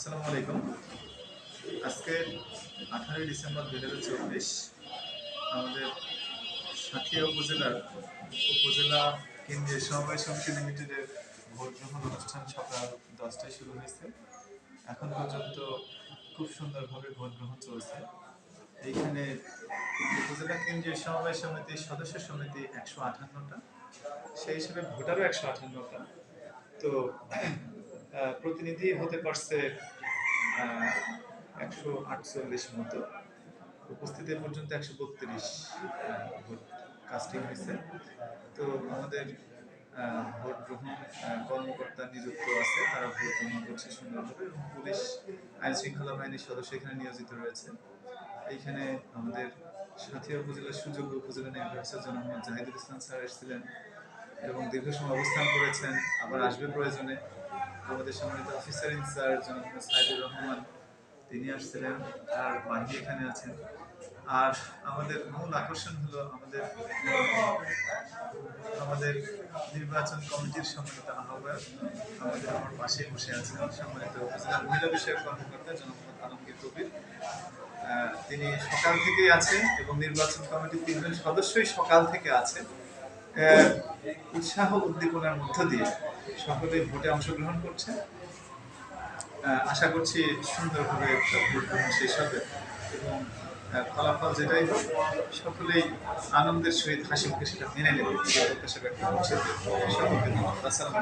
আসসালামু আলাইকুম। আজকে আঠারোই ডিসেম্বর দুই হাজার চব্বিশ আমাদের সাথিয়া উপজেলার উপজেলা কেন্দ্রীয় সমবায় সমিতি লিমিটেডের ভোট গ্রহণ অনুষ্ঠান সকাল দশটায় শুরু হয়েছে। এখন পর্যন্ত খুব সুন্দরভাবে ভোট গ্রহণ চলছে। এইখানে উপজেলা কেন্দ্রীয় সমবায় সমিতির সদস্য সমিতি একশো আঠান্নটা, সেই হিসেবে ভোটারও একশো আঠান্নটা। তো প্রতিনিধি হতে পারছে একশো আটচল্লিশ মতো। উপস্থিতি পর্যন্ত একশো বত্রিশ ভোট কাস্টিং হয়েছে। তো আমাদের ভোট গ্রহণ কর্মকর্তা নিযুক্ত আছে, তারা ভোট গ্রহণ করছে সুন্দরভাবে এবং পুলিশ আইন শৃঙ্খলা বাহিনীর সদস্য এখানে নিয়োজিত রয়েছে। এইখানে আমাদের সাথিয়া উপজেলার সুযোগ্য উপজেলা জনাব মোহাম্মদ জাহিদুল ইসলাম স্যার এসেছিলেন এবং দীর্ঘ সময় অবস্থান করেছেন, আবার আসবে প্রয়োজনে। আমাদের সম্মানিত অফিসার ইনচার্জ সাইদুর রহমান, তিনি আসছিলেন আর বাহিনী এখানে আছেন আর আমাদের মূল আকর্ষণ হলো আমাদের আমাদের নির্বাচন কমিটির সম্মানিত আহ্বায়ক, আমাদের আমার পাশে বসে আছেন সম্মানিত মহিলা বিষয়ক কর্মকর্তা মোহাম্মদ আলমগীর কবির। তিনি সকাল থেকেই আছেন এবং নির্বাচন কমিটির তিনজন সদস্যই সকাল থেকে আছে। উৎসাহ উদ্দীপনার মধ্য দিয়ে সকলে ভোটে অংশগ্রহণ করছে। আশা করছি সুন্দরভাবে ভোট গ্রহণ শেষ হবে এবং ফলাফল যেটাই হোক, সকলেই আনন্দের সহিত হাসি মুখে সেটা মেনে নেবে। প্রত্যাশা ব্যক্ত করছে। সকলকে ধন্যবাদ। আসসালামু